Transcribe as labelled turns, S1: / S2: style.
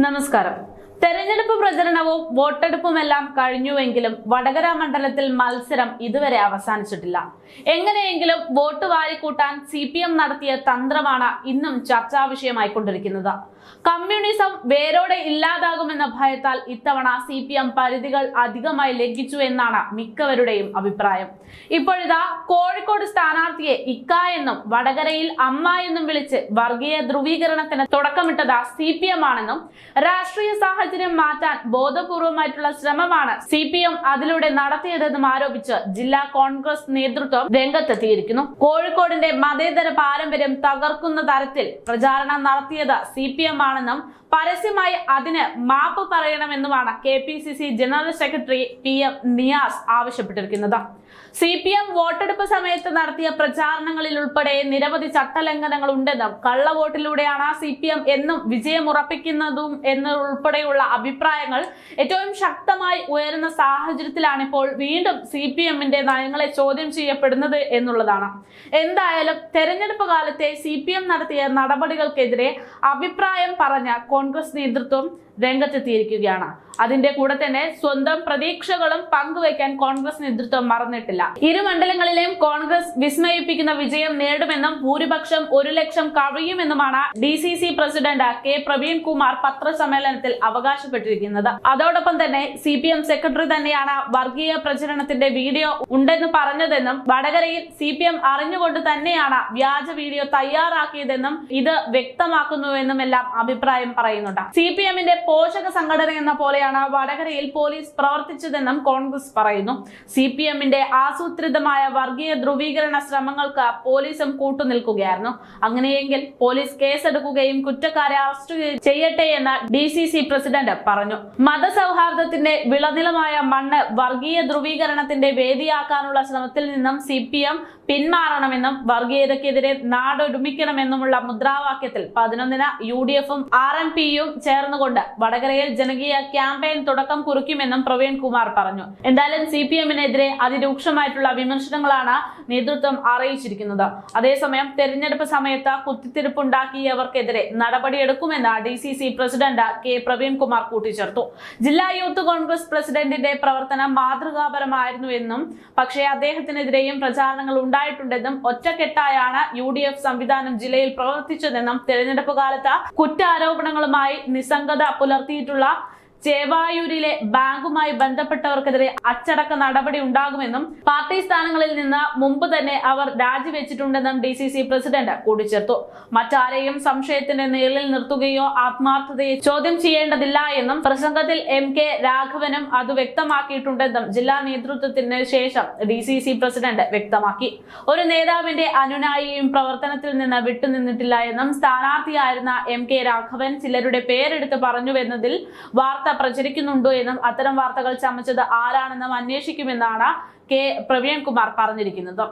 S1: നമസ്കാരം തെരഞ്ഞെടുപ്പ് പ്രചരണവും വോട്ടെടുപ്പുമെല്ലാം കഴിഞ്ഞുവെങ്കിലും വടകര മണ്ഡലത്തിൽ മത്സരം ഇതുവരെ അവസാനിച്ചിട്ടില്ല. എങ്ങനെയെങ്കിലും വോട്ട് വാരിക്കൂട്ടാൻ സി പി എം നടത്തിയ തന്ത്രമാണ് ഇന്നും ചർച്ചാ വിഷയമായിക്കൊണ്ടിരിക്കുന്നത് കമ്മ്യൂണിസം വേരോടെ ഇല്ലാതാകുമെന്ന ഭയത്താൽ ഇത്തവണ സി പി എം പരിധികൾ അധികമായി ലംഘിച്ചു എന്നാണ് മിക്കവരുടെയും അഭിപ്രായം. ഇപ്പോഴിതാ കോഴിക്കോട് സ്ഥാനാർത്ഥിയെ ഇക്ക എന്നും വടകരയിൽ അമ്മ എന്നും വിളിച്ച് വർഗീയ ധ്രുവീകരണത്തിന് തുടക്കമിട്ടത് സി പി എം ആണെന്നും രാഷ്ട്രീയ സാഹചര്യം മാറ്റാൻ ബോധപൂർവമായിട്ടുള്ള ശ്രമമാണ് സി പി എം അതിലൂടെ നടത്തിയതെന്നും ആരോപിച്ച് ജില്ലാ കോൺഗ്രസ് നേതൃത്വം രംഗത്തെത്തിയിരിക്കുന്നു. കോഴിക്കോടിന്റെ മതേതര പാരമ്പര്യം തകർക്കുന്ന തരത്തിൽ പ്രചാരണം നടത്തിയത് സി പി എം ആണെന്നും പരസ്യമായി അതിന് മാപ്പ് പറയണമെന്നുമാണ് K P C C general secretary P M Niyas ആവശ്യപ്പെട്ടിരിക്കുന്നത്. സി പി എം വോട്ടെടുപ്പ് സമയത്ത് നടത്തിയ പ്രചാരണങ്ങളിൽ ഉൾപ്പെടെ നിരവധി ചട്ടലംഘനങ്ങൾ ഉണ്ടെന്നും കള്ളവോട്ടിലൂടെയാണ് സി പി എം എന്നും വിജയം ഉറപ്പിക്കുന്നതും എന്നുൾപ്പെടെയുള്ള അഭിപ്രായങ്ങൾ ഏറ്റവും ശക്തമായി ഉയരുന്ന സാഹചര്യത്തിലാണ് ഇപ്പോൾ വീണ്ടും സി പി എമ്മിന്റെ നയങ്ങളെ ചോദ്യം ചെയ്യപ്പെടുന്നത് എന്നുള്ളതാണ്. എന്തായാലും തെരഞ്ഞെടുപ്പ് കാലത്തെ സി പി എം നടത്തിയ നടപടികൾക്കെതിരെ അഭിപ്രായം പറഞ്ഞ കോൺഗ്രസ് നേതൃത്വം രംഗത്തെത്തിയിരിക്കുകയാണ്. അതിന്റെ കൂടെ തന്നെ സ്വന്തം പ്രതീക്ഷകളും പങ്കുവയ്ക്കാൻ കോൺഗ്രസ് നേതൃത്വം മറന്നിട്ടില്ല. ഇരു മണ്ഡലങ്ങളിലെയും കോൺഗ്രസ് വിസ്മയിപ്പിക്കുന്ന വിജയം നേടുമെന്നും ഭൂരിപക്ഷം ഒരു ലക്ഷം കവിയുമെന്നുമാണ് D C C president K Praveen Kumar പത്രസമ്മേളനത്തിൽ അവകാശപ്പെട്ടിരിക്കുന്നത്. അതോടൊപ്പം തന്നെ സി പി എം സെക്രട്ടറി തന്നെയാണ് വർഗീയ പ്രചരണത്തിന്റെ വീഡിയോ ഉണ്ടെന്ന് പറഞ്ഞതെന്നും വടകരയിൽ സി പി എം അറിഞ്ഞുകൊണ്ട് തന്നെയാണ് വ്യാജ വീഡിയോ തയ്യാറാക്കിയതെന്നും ഇത് വ്യക്തമാക്കുന്നുവെന്നും എല്ലാം അഭിപ്രായം പറയുന്നുണ്ട്. സി പി എമ്മിന്റെ പോഷക സംഘടന എന്ന പോലെയാണ് വടകരയിൽ പോലീസ് പ്രവർത്തിച്ചതെന്നും കോൺഗ്രസ് പറയുന്നു. സി പി എമ്മിന്റെ ആസൂത്രിതമായ വർഗീയ ധ്രുവീകരണ ശ്രമങ്ങൾക്ക് പോലീസും കൂട്ടുനിൽക്കുകയായിരുന്നു. അങ്ങനെയെങ്കിൽ പോലീസ് കേസെടുക്കുകയും കുറ്റക്കാരെ അറസ്റ്റ് ചെയ്യട്ടെ എന്ന് ഡി സി സി പ്രസിഡന്റ് പറഞ്ഞു. മതസൗഹാർദ്ദത്തിന്റെ വിളനിലമായ മണ്ണ് വർഗീയ ധ്രുവീകരണത്തിന്റെ വേദിയാക്കാനുള്ള ശ്രമത്തിൽ നിന്നും സി പി എം പിന്മാറണമെന്നും വർഗീയതക്കെതിരെ നാടൊരുമിക്കണമെന്നുമുള്ള മുദ്രാവാക്യത്തിൽ പതിനൊന്നിന് യു ഡി എഫും ആർ എം പിയും ചേർന്നുകൊണ്ട് വടകരയിൽ ജനകീയ ക്യാമ്പയിൻ തുടക്കം കുറിക്കുമെന്നും പ്രവീൺ കുമാർ പറഞ്ഞു. എന്തായാലും സി പി എമ്മിനെതിരെ അതിരൂക്ഷമായിട്ടുള്ള വിമർശനങ്ങളാണ് നേതൃത്വം അറിയിച്ചിരിക്കുന്നത്. അതേസമയം തെരഞ്ഞെടുപ്പ് സമയത്ത് കുത്തിത്തിരിപ്പുണ്ടാക്കിയവർക്കെതിരെ നടപടിയെടുക്കുമെന്ന് D C C president K Praveen Kumar കൂട്ടിച്ചേർത്തു. ജില്ലാ യൂത്ത് കോൺഗ്രസ് പ്രസിഡന്റിന്റെ പ്രവർത്തനം മാതൃകാപരമായിരുന്നു എന്നും പക്ഷേ അദ്ദേഹത്തിനെതിരെയും പ്രചാരണങ്ങൾ ഉണ്ടായിട്ടുണ്ടെന്നും ഒറ്റക്കെട്ടായാണ് യു ഡി എഫ് സംവിധാനം ജില്ലയിൽ പ്രവർത്തിച്ചതെന്നും തെരഞ്ഞെടുപ്പ് കാലത്ത് കുറ്റാരോപണങ്ങളുമായി നിസ്സംഗത പുലർത്തിയിട്ടുള്ള ചേവായൂരിലെ ബാങ്കുമായി ബന്ധപ്പെട്ടവർക്കെതിരെ അച്ചടക്ക നടപടി ഉണ്ടാകുമെന്നും പാർട്ടി സ്ഥാനങ്ങളിൽ നിന്ന് മുമ്പ് തന്നെ അവർ രാജിവെച്ചിട്ടുണ്ടെന്നും ഡി സി സി പ്രസിഡന്റ് കൂട്ടിച്ചേർത്തു. മറ്റാരെയും സംശയത്തിന്റെ നിഴലിൽ നിർത്തുകയോ ആത്മാർത്ഥതയെ ചോദ്യം ചെയ്യേണ്ടതില്ല എന്നും പ്രസംഗത്തിൽ എം കെ രാഘവനും അത് വ്യക്തമാക്കിയിട്ടുണ്ടെന്നും ജില്ലാ നേതൃത്വത്തിന് ശേഷം ഡി സി സി പ്രസിഡന്റ് വ്യക്തമാക്കി. ഒരു നേതാവിന്റെ അനുനായിയും പ്രവർത്തനത്തിൽ നിന്ന് വിട്ടുനിന്നിട്ടില്ല എന്നും സ്ഥാനാർത്ഥിയായിരുന്ന എം കെ രാഘവൻ ചിലരുടെ പേരെടുത്ത് പറഞ്ഞുവെന്നതിൽ വാർത്ത പ്രചരിക്കുന്നുണ്ടോ എന്നും അത്തരം വാർത്തകൾ ചമച്ചത് ആരാണെന്നും അന്വേഷിക്കുമെന്നാണ് കെ പ്രവീൺ കുമാർ പറഞ്ഞിരിക്കുന്നത്.